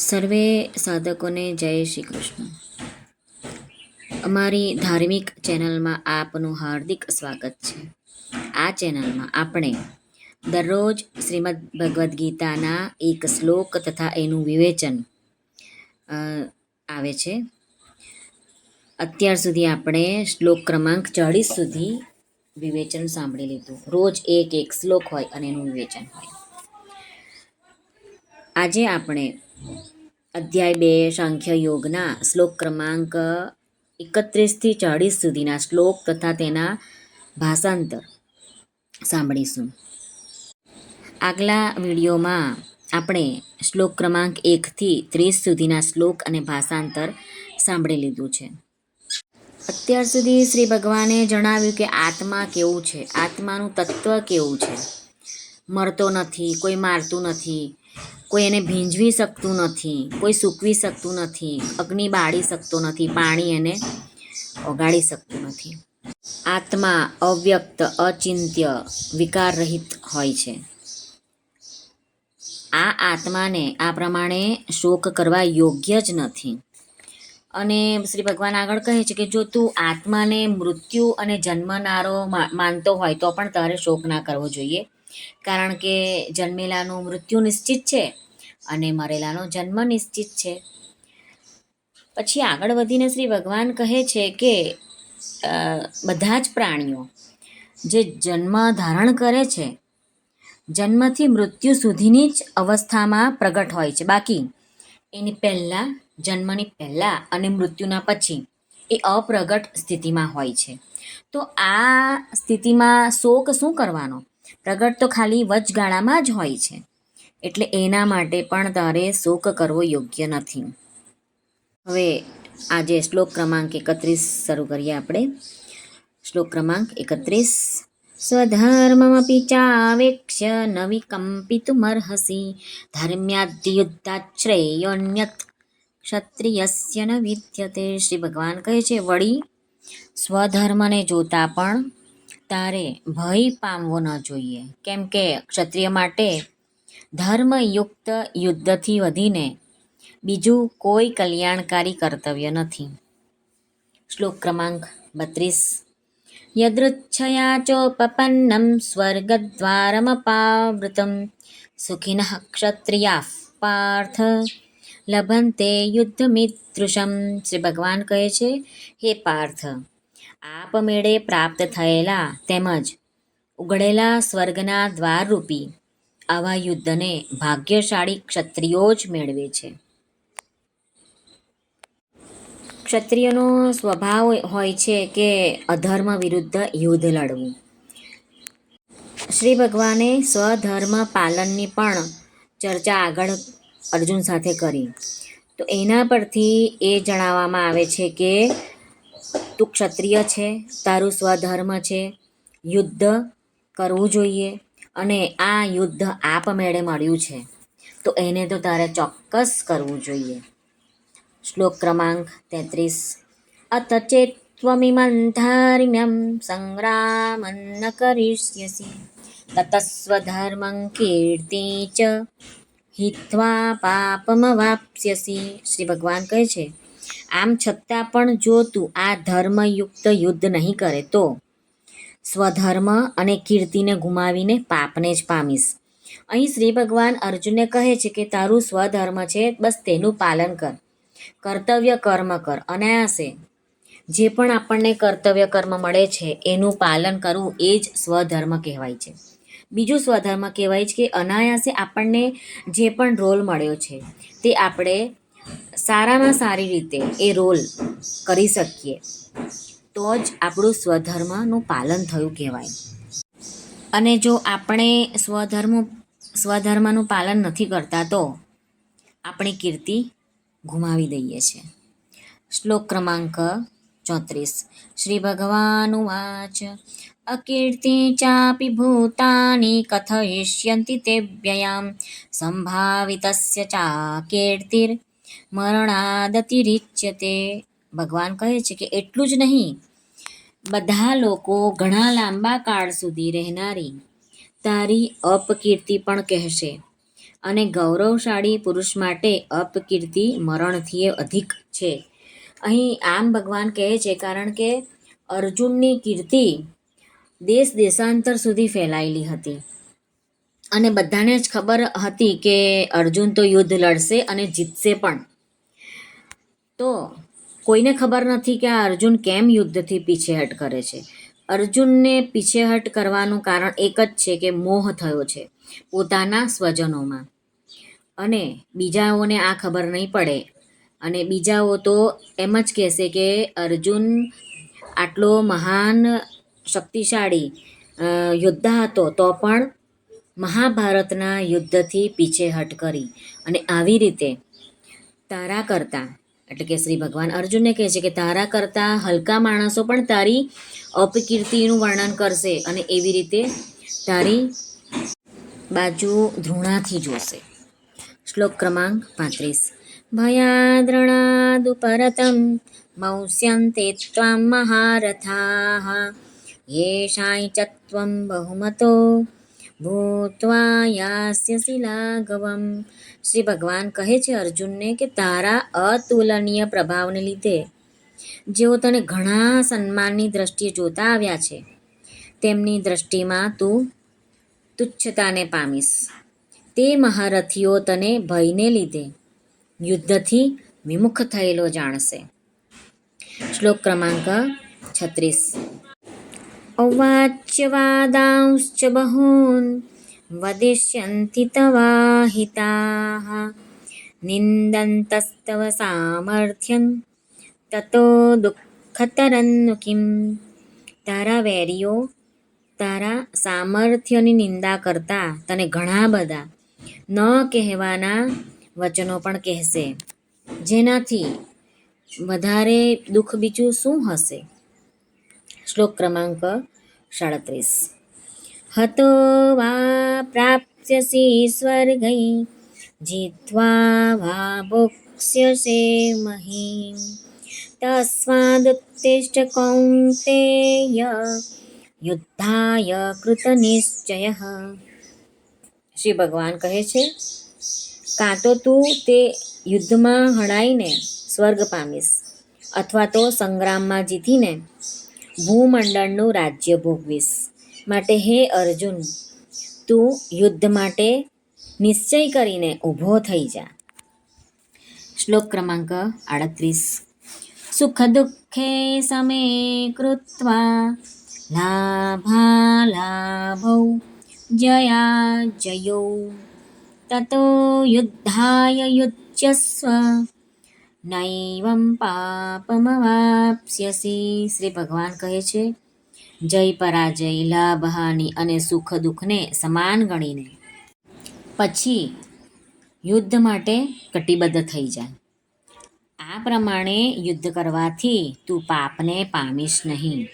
સર્વે સાધકોને જય શ્રી કૃષ્ણ. અમારી ધાર્મિક ચેનલમાં આપનું હાર્દિક સ્વાગત છે. આ ચેનલમાં આપણે દરરોજ શ્રીમદ ભગવદ્ ગીતાના એક શ્લોક તથા એનું વિવેચન આવે છે. અત્યાર સુધી આપણે શ્લોક ક્રમાંક ચાળીસ સુધી વિવેચન સાંભળી લીધું. રોજ એક એક શ્લોક હોય અને એનું વિવેચન હોય. આજે આપણે અધ્યાય બે, સાંખ્ય યોગના શ્લોક ક્રમાંક એકત્રીસથી ચાળીસ સુધીના શ્લોક તથા તેના ભાષાંતર સાંભળીશું. આગલા વિડીયોમાં આપણે શ્લોક ક્રમાંક એકથી ત્રીસ સુધીના શ્લોક અને ભાષાંતર સાંભળી લીધું છે. અત્યાર સુધી શ્રી ભગવાને જણાવ્યું કે આત્મા કેવું છે? આત્માનું તત્વ કેવું છે? મરતો નથી, કોઈ મારતું નથી કોઈ એને ભીંજવી શકતું નથી, કોઈ સૂકવી શકતું નથી, અગ્નિ બાળી શકતો નથી, પાણી એને ઓગાળી શકતું નથી. આત્મા અવ્યક્ત, અચિંત્ય વિકાર રહિત હોય છે. આ આત્માને આ પ્રમાણે શોક કરવા યોગ્ય જ નથી. અને શ્રી ભગવાન આગળ કહે છે કે જો તું આત્માને મૃત્યુ અને જન્મનારો માનતો હોય તો પણ તારે શોક ના કરવો જોઈએ. કારણ કે જન્મેલાનું મૃત્યુ નિશ્ચિત છે અને મરેલાનો જન્મ નિશ્ચિત છે. પછી આગળ વધીને શ્રી ભગવાન કહે છે કે બધા જ પ્રાણીઓ જે જન્મ ધારણ કરે છે, જન્મથી મૃત્યુ સુધીની જ અવસ્થામાં પ્રગટ હોય છે. બાકી, એની પહેલાં, જન્મની પહેલાં અને મૃત્યુના પછી એ અપ્રગટ સ્થિતિમાં હોય છે. તો આ સ્થિતિમાં શોક શું કરવાનો? પ્રગટ તો ખાલી વચગાળામાં જ હોય છે. એટલે એના માટે પણ તારે શોક કરવો યોગ્ય નથી. હવે આજે શ્લોક ક્રમાંક એકત્રીસ શરૂ કરીએ આપણે. શ્લોક ક્રમાંક એકત્રીસ. સ્વધર્મમપી ચાવેક્ષ્ય ન વિકમ્પિતુમર્હસી ધર્મ્યાદ્યુદ્ધાશ્રેયોન્યત ક્ષત્રિયસ્ય ન વિદ્યતે. શ્રી ભગવાન કહે છે, વળી સ્વધર્મને જોતા પણ તારે ભય પામવો ન જોઈએ. કેમ કે ક્ષત્રિય માટે ધર્મયુક્ત યુદ્ધથી વધીને બીજું કોઈ કલ્યાણકારી કર્તવ્ય નથી. શ્લોક ક્રમાંક બત્રીસ. યદૃચ્છયા ચોપપન્નમ સ્વર્ગદ્વારમપાવૃતમ. સુખિનઃ ક્ષત્રિયા પાર્થ. લભંતે યુદ્ધમિતૃશમ શ્રી ભગવાન કહે છે, હે પાર્થ આપમેળે પ્રાપ્ત થયેલા તેમજ ઉગડેલા સ્વર્ગના દ્વારરૂપી આવા યુદ્ધને ભાગ્યશાળી ક્ષત્રિયો જ મેળવે છે. ક્ષત્રિયનો સ્વભાવ હોય છે કે અધર્મ વિરુદ્ધ યુદ્ધ લડવું. શ્રી ભગવાને સ્વધર્મ પાલનની પણ ચર્ચા આગળ અર્જુન સાથે કરી. તો એના પરથી એ જણાવવામાં આવે છે કે તું ક્ષત્રિય છે, તારું સ્વધર્મ છે, યુદ્ધ કરવું જોઈએ અને આ યુદ્ધ આપમેળે મળ્યું છે. તો એને તો તારે ચોક્કસ કરવું જોઈએ. શ્લોક ક્રમાંક તેત્રીસ. અત ચેત્વમિમંધારિમ્યમ સંગ્રામન્ન કરિષ્યસી. તતસ્વધર્મં કીર્તિ ચ હિત્વા પાપમવાપ્સ્યસી શ્રી ભગવાન કહે છે આમ છતાં પણ જો તું આ ધર્મયુક્ત યુદ્ધ નહીં કરે તો? સ્વધર્મ અને કીર્તિને ગુમાવીને પાપને જ પામીશ. અહીં શ્રી ભગવાન અર્જુનને કહે છે કે તારું સ્વધર્મ છે, બસ તેનું પાલન કર. કર્તવ્ય કર્મ કર, અનાયાસે. જે પણ આપણને કર્તવ્ય કર્મ મળે છે, એનું પાલન કરવું એ જ સ્વધર્મ કહેવાય છે. બીજું સ્વધર્મ કહેવાય છે કે અનાયાસે આપણને જે પણ રોલ મળ્યો છે, તે આપણે સારામાં સારી રીતે એ રોલ કરી શકીએ, તો જ આપણું સ્વધર્મનું પાલન થયું કહેવાય. અને જો આપણે સ્વધર્મ, સ્વધર્મનું પાલન નથી કરતા, તો આપણી કીર્તિ ગુમાવી દઈએ છીએ. શ્લોક ક્રમાંક ચોત્રીસ. શ્રી ભગવાનુવાચ અકીર્તિ ચાપી ભૂતાની કથયિષ્યંતિ તે વ્યયામ ચા ચાકીર્તિર મરણાદતિરિચ્યતે ભગવાન કહે છે કે એટલું જ નહીં. બધા લોકો ઘણા લાંબા કાળ સુધી રહેનારી. તારી અપકીર્તિ પણ કહેશે. અને ગૌરવશાળી પુરુષ માટે અપકીર્તિ મરણથી અધિક છે. અહીં આમ ભગવાન કહે છે કારણ કે અર્જુનની કીર્તિ દેશ દેશાંતર સુધી ફેલાયેલી હતી. અને બધાને જ ખબર હતી કે અર્જુન તો યુદ્ધ લડશે અને જીતશે પણ. તો કોઈને ખબર નથી કે આ અર્જુન કેમ યુદ્ધથી પીછેહટ કરે છે. અર્જુનને પીછેહટ કરવાનું કારણ એક જ છે કે મોહ થયો છે પોતાના સ્વજનોમાં. અને બીજાઓને આ ખબર નહીં પડે. અને બીજાઓ તો એમ જ કહેશે કે અર્જુન આટલો મહાન શક્તિશાળી યોદ્ધા હતો તો પણ મહાભારતના યુદ્ધથી પીછેહટ કરી અને આવી રીતે તારા કરતા, એટલે કે શ્રી ભગવાન અર્જુનને કહે છે કે તારા કરતા હલકા માણસો પણ તારી અપકીર્તિનું વર્ણન કરશે અને એવી રીતે તારી બાજુ ધૃણાથી જોશે. શ્લોક ક્રમાંક પાંત્રીસ. ભયાદ્રણાદુપરતમ મૌસ્યંતે ત્વાં મહારથાઃ. યેષાય ચ બહુમતો. ભૂત્વા યાસ્ય શિલાગવમ શ્રી ભગવાન કહે છે અર્જુનને કે તારા અતુલનીય પ્રભાવને લીધે જેઓ તને ઘણા સન્માનની દ્રષ્ટિએ જોતા આવ્યા છે તેમની દ્રષ્ટિમાં તું તુચ્છતાને પામીશ તે મહારથીઓ તને ભયને લીધે યુદ્ધથી વિમુખ થયેલો જાણશે શ્લોક ક્રમાંક છત્રીસ औवाच्यवादांश्च बहून् वदिष्यन्ति तवाहिताः निन्दन्तस्तव सामर्थ्यं, ततो દુઃખતરન્નુ કિમ તારા વેરીઓ તારા સામર્થ્યની નિંદા કરતા તને ઘણા બધા ન કહેવાના વચનો પણ કહેશે જેનાથી વધારે દુઃખ બીજું શું હશે શ્લોક ક્રમાંક સાડત્રીસ હતો વા પ્રાપ્સ્યસી સ્વર્ગૈ જીત્વા વા ભોક્ષ્યસે મહીમ તસ્માદુત્તિષ્ઠ કૌંતેય યુદ્ધાય કૃતનિશ્ચય શ્રી ભગવાન કહે છે કાં તો તું તે યુદ્ધમાં હણાઈને સ્વર્ગ પામીશ અથવા તો સંગ્રામમાં જીતીને ભૂમંડળનું રાજ્ય ભોગવીશ. માટે હે અર્જુન, તું યુદ્ધ માટે નિશ્ચય કરીને ઊભો થઈ જા. શ્લોક ક્રમાંક આડત્રીસ. સુખ દુઃખે સમે કૃત્વા લાભાલાભૌ જયા જયો. તતો યુદ્ધાય યુજ્યસ્વ નૈવં પાપમવાપ્સ્યસી. શ્રી ભગવાન કહે છે, જય પરાજય લાભ હાનિ અને સુખ દુઃખને સમાન ગણીને. પછી યુદ્ધ માટે કટિબદ્ધ થઈ જાય. આ પ્રમાણે યુદ્ધ કરવાથી તું પાપને પામીશ નહીં.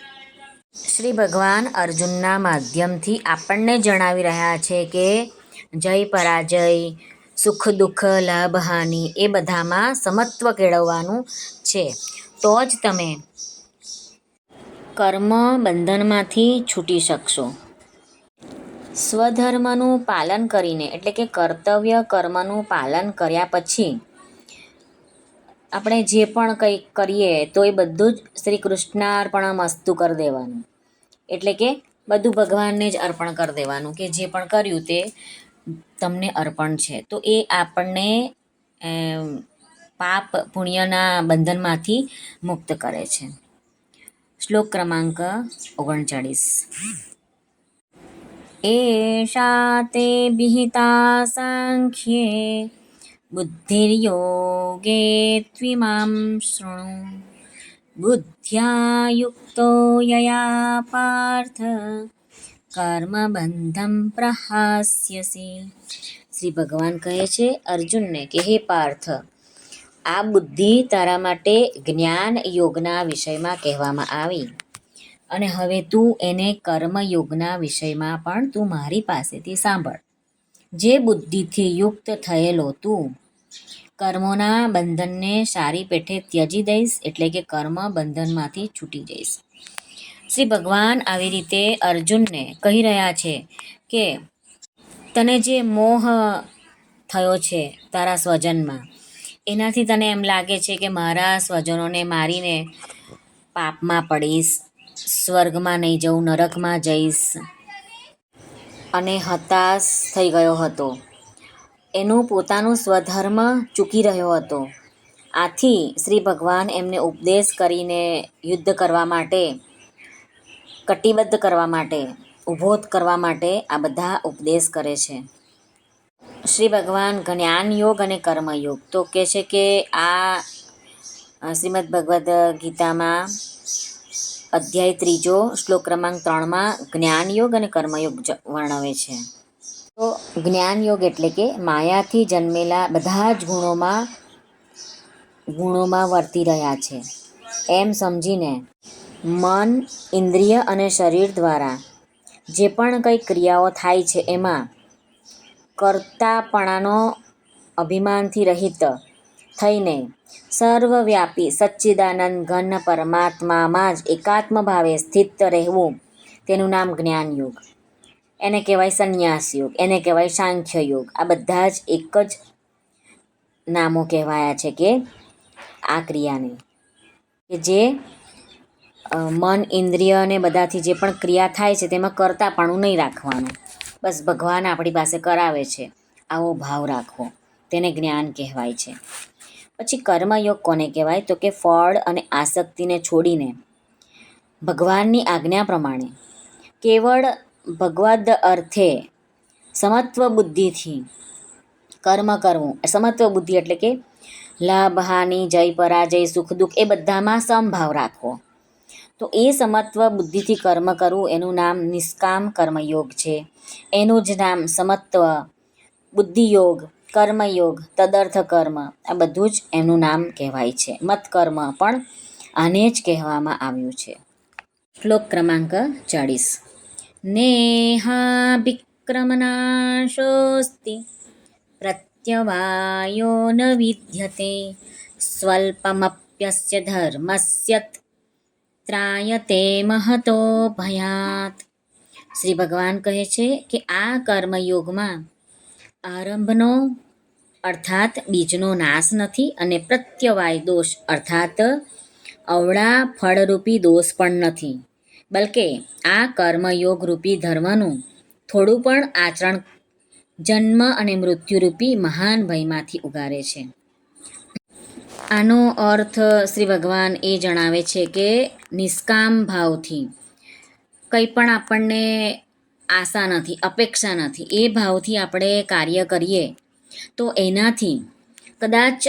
શ્રી ભગવાન અર્જુનના માધ્યમથી આપણને જણાવી રહ્યા છે કે, જય પરાજય સુખ, દુઃખ, લાભ, હાનિ એ બધામાં સમત્વ કેળવવાનું છે. તો જ તમે કર્મ બંધનમાંથી છૂટી શકશો. સ્વધર્મનું પાલન કરીને, એટલે કે કર્તવ્ય કર્મનું પાલન કર્યા પછી, આપણે જે પણ કંઈક કરીએ તો એ બધું જ શ્રી કૃષ્ણાર્પણ મસ્તુ કરી દેવાનું. એટલે કે બધું ભગવાનને જ અર્પણ કરી દેવાનું કે જે પણ કર્યું તે તમને અર્પણ છે. તો એ આપણને પાપ પુણ્યના બંધનમાંથી મુક્ત કરે છે. શ્લોક ક્રમાંક ઓગણચાળીસ. એષા તે વિહિતા સાંખ્યે બુદ્ધિર્યોગે ત્વિમાં શૃણુ. બુદ્ધ્યા યુક્તો યયા પાર્થ કર્મબંધમ પ્રહાસ્યસી શ્રી ભગવાન કહે છે, અર્જુનને કે, હે પાર્થ, આ બુદ્ધિ તારા માટે જ્ઞાન યોગના વિષયમાં કહેવામાં આવી. અને હવે તું એને કર્મયોગના વિષયમાં પણ તું મારી પાસેથી સાંભળ. જે બુદ્ધિથી યુક્ત થયેલો તું, કર્મોના બંધનને સારી પેઠે ત્યજી દઈશ, એટલે કે કર્મ બંધનમાંથી છૂટી જઈશ. શ્રી ભગવાન આવી રીતે અર્જુનને કહી રહ્યા છે કે, તને જે મોહ થયો છે તારા સ્વજનમાં, એનાથી તને એમ લાગે છે કે મારા સ્વજનોને મારીને પાપમાં પડીશ, સ્વર્ગમાં નહીં જઉં, નરકમાં જઈશ અને હતાશ થઈ ગયો હતો. એનું પોતાનું સ્વધર્મ ચૂકી રહ્યો હતો. આથી શ્રી ભગવાન એમને ઉપદેશ કરીને યુદ્ધ કરવા માટે કટિબદ્ધ કરવા માટે ઊભો કરવા માટે આ બધા ઉપદેશ કરે છે. શ્રી ભગવાન જ્ઞાન યોગ અને કર્મયોગ તો કહે છે કે આ શ્રીમદ ભગવદ્ ગીતામાં અધ્યાય ત્રીજો શ્લોક ક્રમાંક ત્રણમાં જ્ઞાન યોગ અને કર્મયોગ વર્ણવે છે. તો જ્ઞાન યોગ એટલે કે માયાથી જન્મેલા બધા જ ગુણોમાં ગુણોમાં વર્તી રહ્યા છે. એમ સમજીને મન, ઇન્દ્રિય અને શરીર દ્વારા. જે પણ કંઈ ક્રિયાઓ થાય છે એમાં કર્તાપણાનો અભિમાનથી રહિત થઈને સર્વવ્યાપી સચ્ચિદાનંદ ઘન પરમાત્મામાં જ એકાત્મ ભાવે સ્થિત રહેવું તેનું નામ જ્ઞાન યોગ એને કહેવાય સંન્યાસ યુગ એને કહેવાય સાંખ્ય યોગ આ બધા જ એક જ નામો કહેવાયા છે કે આ ક્રિયાને. કે જે મન, ઇન્દ્રિય અને બધાથી જે પણ ક્રિયા થાય છે તેમાં કરતાપણું નહીં રાખવાનું. બસ ભગવાન આપણી પાસે કરાવે છે. આવો ભાવ રાખવો તેને જ્ઞાન કહેવાય છે. પછી કર્મયોગ કોને કહેવાય? તો કે ફળ અને આસક્તિને છોડીને. ભગવાનની આજ્ઞા પ્રમાણે. કેવળ ભગવદ્ અર્થે સમત્વ બુદ્ધિથી કર્મ કરવું. સમત્વ બુદ્ધિ એટલે કે લાભ હાનિ જય પરાજય, સુખ દુઃખ એ બધામાં સમભાવ રાખવો. તો એ સમત્વ બુદ્ધિથી કર્મ કરવું એનું નામ નિષ્કામ કર્મયોગ છે. એનું જ નામ સમત્વ, બુદ્ધિયોગ, કર્મયોગ, તદર્થ કર્મ, આ બધું જ એનું નામ કહેવાય છે. મત કર્મ પણ આને જ કહેવામાં આવ્યું છે. શ્લોક ક્રમાંક ચાળીસ. નેહાભિક્રમનાશોસ્તિ પ્રત્યવાયો ન વિદ્યતે સ્વલ્પમપ્યસ્ય ધર્મસ્ય ત્રાયતે મહતો ભયાત. શ્રી ભગવાન કહે છે કે આ કર્મયોગમાં આરંભનો અર્થાત બીજનો નાશ નથી અને પ્રત્યવાય દોષ અર્થાત અવળા ફળરૂપી દોષ પણ નથી. બલકે આ કર્મયોગ રૂપી ધર્મનું થોડું પણ આચરણ જન્મ અને મૃત્યુરૂપી મહાન ભયમાંથી ઉગારે છે. આનો અર્થ શ્રી ભગવાન એ જણાવે છે કે નિષ્કામ ભાવથી કંઈ પણ આપણને આશા નથી, અપેક્ષા નથી, એ ભાવથી આપણે કાર્ય કરીએ, તો એનાથી કદાચ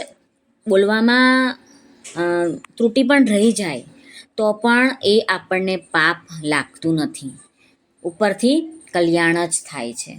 બોલવામાં ત્રુટિ પણ રહી જાય, તો પણ એ આપણને પાપ લાગતું નથી. ઉપરથી કલ્યાણ જ થાય છે.